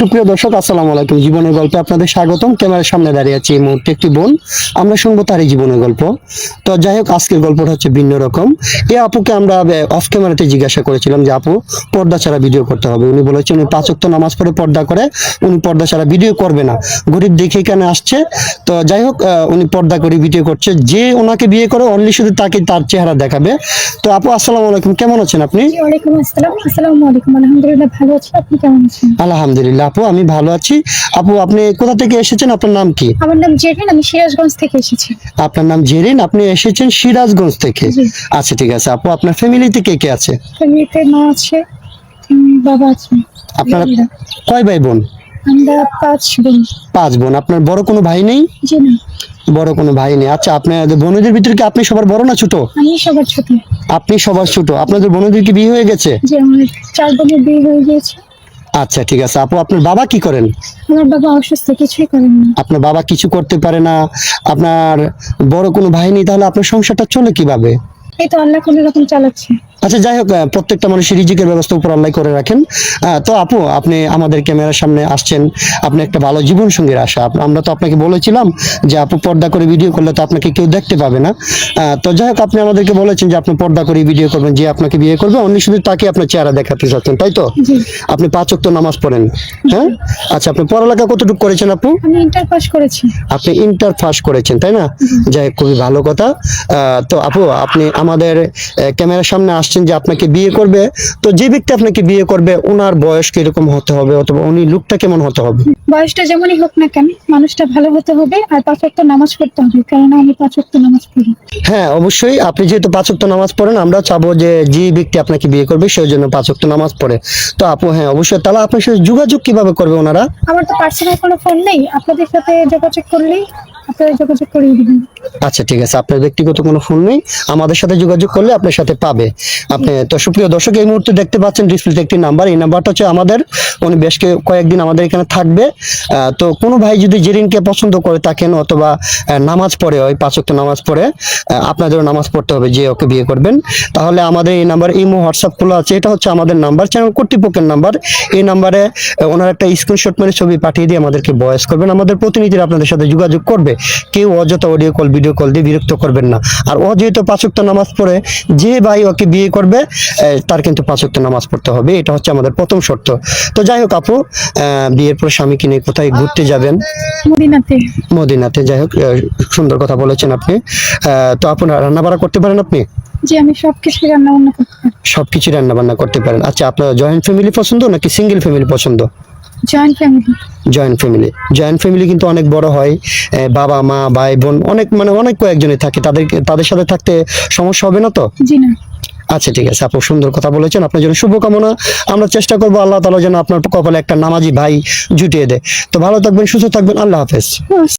সুপ্রিয় দর্শক আসসালামু আলাইকুম। জীবনের গল্পে আপনাদের স্বাগতম। ক্যামেরার সামনে দাঁড়িয়ে আছে এই মুহূর্তে একটি বোন। আমরা শুনব তারই জীবনের গল্প। তো যাই হোক আজকের গল্পটা হচ্ছে ভিন্ন রকম। এই আপুকে আমরা অফ ক্যামেরাতে জিজ্ঞাসা করেছিলাম যে আপু পর্দা ছাড়া ভিডিও করতে হবে? উনি বলেছেন উনি পাঁচক্ত নামাজ পড়ে পর্দা করে উনি পর্দা ছাড়া ভিডিও করবে না। গরিব দেখে এখানে আসছে। তো যাই হোক উনি পর্দা করে ভিডিও করছে। যে ওনাকে বিয়ে করে অনলি শুধু তাকে তার চেহারা দেখাবে। তো আপু আসসালামু আলাইকুম। কেমন আছেন আপনি? ওয়ালাইকুম আসসালাম। আসসালামু আলাইকুম। আলহামদুলিল্লাহ ভালো আছি। আপনি কেমন আছেন? আলহামদুলিল্লাহ আপু আমি ভালো আছি। আপু আপনি কোথা থেকে এসেছেন? আপনার নাম কি? আমার নাম জেরিন আমি সিরাজগঞ্জ থেকে এসেছি। আপনার নাম জেরিন আপনি এসেছেন সিরাজগঞ্জ থেকে। আচ্ছা ঠিক আছে। আপু আপনার ফ্যামিলিতে কে কে আছে? ফ্যামিলিতে মা আছে বাবা আছে আপনারা কয় ভাই বোন? আমরা পাঁচ বোন। পাঁচ বোন। আপনার বড় কোনো ভাই নেই? জি না। বড় কোনো ভাই নেই। আচ্ছা আপনাদের বোনদের ভিতরে কি আপনি সবার বড় না ছোট? আমি সবার ছোট। আপনি সবার ছোট। আপনাদের বোনদের কি বিয়ে হয়ে গেছে? যে আমার চার বোনের বিয়ে হয়ে গিয়েছে। আচ্ছা ঠিক আছে। আপু আপনার বাবা কি করেন? আমার বাবা অসুস্থ কিছুই করেন না। আপনার বাবা কিছু করতে পারে না। আপনার বড় কোনো ভাই নেই তাহলে আপনার সংসারটা চলে কীভাবে? এই তো আল্লাহ কোনো রকম চালাচ্ছে। আচ্ছা যাই হোক প্রত্যেকটা মানুষের রিজিকের ব্যবস্থা উপর আল্লাহ করে রাখেন। তো আপু আপনি আমাদের ক্যামেরার সামনে আসছেন। আপনি একটা ভালো জীবন সঙ্গীর আশা আমরা তো আপনাকে বলেছিলাম যে আপু পর্দা করে ভিডিও করলে তো আপনাকে কেউ দেখতে পাবে না। তো যাই হোক আপনি আমাদেরকে বলেছেন যে আপনি পর্দা করে ভিডিও করবেন যে আপনাকে বিয়ে করবে। অন্য শুধু তাকে আপনার চেহারা দেখাতে চাচ্ছেন তাই তো? আপনি পাঁচ ওয়াক্ত নামাজ পড়েন হ্যাঁ? আচ্ছা আপনি পড়ালেখা কতটুকু করেছেন আপু? আমি ইন্টার পাস করেছি। আপনি ইন্টার পাস করেছেন তাই না? যাই হোক, খুবই ভালো কথা। আহ, তো আপু আপনি আমাদের ক্যামেরার সামনে আসছেন যে আপনাকে বিয়ে করবে। তো যে ব্যক্তি আপনাকে বিয়ে করবে ওনার বয়স কীরকম হতে হবে অথবা উনি লুকটা কেমন হতে হবে? বয়সটা যেমনই হোক না কেন মানুষটা ভালো হতে হবে আর পাঁচ ওয়াক্ত নামাজ পড়তে হবে কারণ আমি পাঁচ ওয়াক্ত নামাজ পড়ি। হ্যাঁ অবশ্যই। আপনি যেহেতু পাঁচ ওয়াক্ত নামাজ পড়েন আমরা চাবো যে যে ব্যক্তি আপনাকে বিয়ে করবে সেই জন্য পাঁচ ওয়াক্ত নামাজ পড়ে। তো আপু হ্যাঁ অবশ্যই। তাহলে আপনার সাথে যোগাযোগ কীভাবে করবে ওনারা? আমার তো পার্সোনাল কোনো ফোন নেই। আপনাদের সাথে যোগাযোগ করলেই আপনারা যোগাযোগ করিয়ে দিবেন। আচ্ছা ঠিক আছে। আপনার ব্যক্তিগত কোনো ফোন নেই, আমাদের সাথে যোগাযোগ করলে আপনার সাথে পাবে। আপনি, তো সুপ্রিয় দর্শক, এই মুহূর্তে দেখতে পাচ্ছেন ডিসপ্লেতে একটি নাম্বার। এই নাম্বারটা হচ্ছে আমাদের, উনি বেশ কয়েকদিন আমাদের এখানে থাকবে। তো কোনো ভাই যদি জেরিনকে পছন্দ করে থাকেন অথবা নামাজ পড়ে, ওই পাঁচক্ত নামাজ পড়ে আপনাদেরও নামাজ পড়তে হবে, যে ওকে বিয়ে করবেন। তাহলে আমাদের এই নাম্বার, ইমো, হোয়াটসঅ্যাপ খোলা আছে। এটা হচ্ছে আমাদের নাম্বার, চ্যানেল কর্তৃপক্ষের নাম্বার। এই নাম্বারে ওনার একটা স্ক্রিনশট মেরে ছবি পাঠিয়ে দিয়ে আমাদেরকে বয়স করবেন। আমাদের প্রতিনিধিরা আপনাদের সাথে যোগাযোগ করবে। কেউ অযথা অডিও কল ভিডিও কল দিয়ে বিরক্ত করবেন না। আর ও যেহেতু পাঁচক্ত নামাজ পড়ে যে ভাই ওকে বিয়ে করবে তার কিন্তু পাঁচক্ত নামাজ পড়তে হবে। এটা হচ্ছে আমাদের প্রথম শর্ত। তো যাই হোক আপু বিয়ের পর স্বামীকে নিয়ে কোথায় ঘুরতে যাবেন? মদিনাতে। মদিনাতে। যাই হোক সুন্দর কথা বলেছেন আপনি। তো আপনার রান্না বান্না করতে পারেন আপনি? যে আমি সবকিছু রান্না বান্না করতে পারি। সবকিছু রান্না বান্না করতে পারেন। আচ্ছা আপনার জয়েন্ট ফ্যামিলি পছন্দ নাকি সিঙ্গেল ফ্যামিলি পছন্দ? Joint family joint family joint family কিন্তু অনেক বড় হয় বাবা মা ভাই বোন অনেক মানে অনেক কয়েকজনই থাকে। তাদের তাদের সাথে থাকতে সমস্যা হবে না তো? জি না। আচ্ছা ঠিক আছে। আপু সুন্দর কথা বলেছেন। আপনার জন্য শুভকামনা। আমরা চেষ্টা করব আল্লাহ তালা যেন আপনার কপালে একটা নামাজি ভাই জুটিয়ে দেয়। তো ভালো থাকবেন সুস্থ থাকবেন। আল্লাহ হাফেজ।